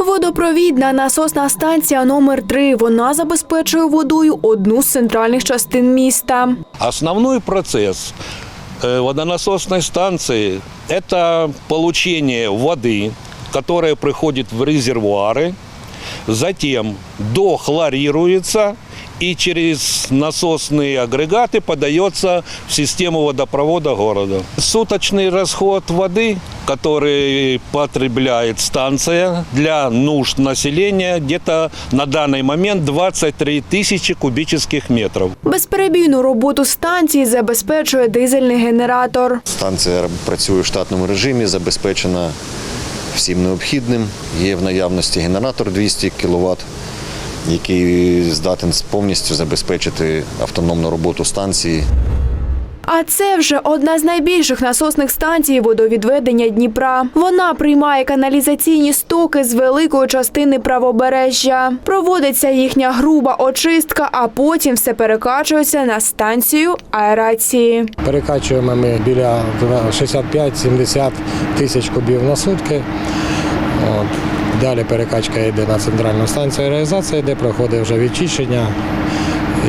Водопровідна насосна станція номер 3 Вона забезпечує водою одну з центральних частин міста. Основной процесс э, водонасосной станции – это получение воды, которая приходит в резервуары, затем дохлорируется и через насосные агрегаты подается в систему водопровода города. Суточный расход воды, который потребляет станция для нужд населения, где-то на данный момент 23 тысячи кубических метров. Безперебійну роботу станції забезпечує дизельний генератор. Станція працює в штатному режимі, забезпечена всім необхідним. Є в наявності генератор 200 кВт, який здатен повністю забезпечити автономну роботу станції. А це вже одна з найбільших насосних станцій водовідведення Дніпра. Вона приймає каналізаційні стоки з великої частини правобережжя. Проводиться їхня груба очистка, а потім все перекачується на станцію аерації. Перекачуємо ми біля 65-70 тисяч кубів на сутки. От. Далі перекачка йде на центральну станцію реалізації, де проходить вже відчищення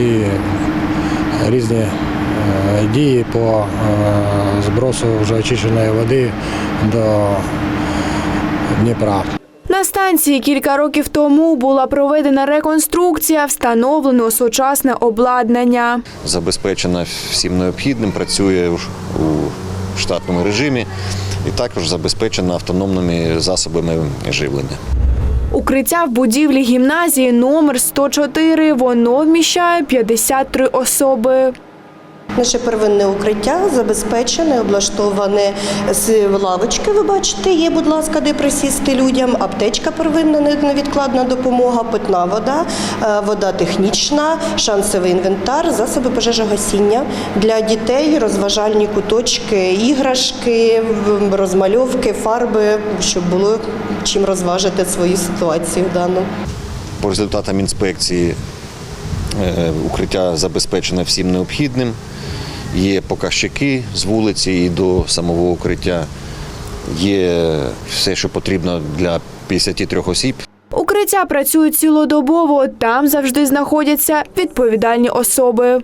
і різні дії по е, збросу вже очищеної води до Дніпра. На станції кілька років тому була проведена реконструкція, встановлено сучасне обладнання. Забезпечена всім необхідним, працює у штатному режимі і також забезпечена автономними засобами живлення. Укриття в будівлі гімназії номер 104. Воно вміщає 53 особи. Наше первинне укриття забезпечене, облаштоване з лавочки. Ви бачите, є, будь ласка, де присісти людям. Аптечка первинна невідкладна допомога, питна вода, е, вода технічна, шансовий інвентар, засоби пожежогасіння для дітей, розважальні куточки, іграшки, розмальовки, фарби, щоб було чим розважити свою ситуацію дану. По результатам інспекції е, укриття забезпечено всім необхідним. Є показчики з вулиці і до самого укриття. Є все, що потрібно для 53 осіб. Укриття працюють цілодобово. Там завжди знаходяться відповідальні особи.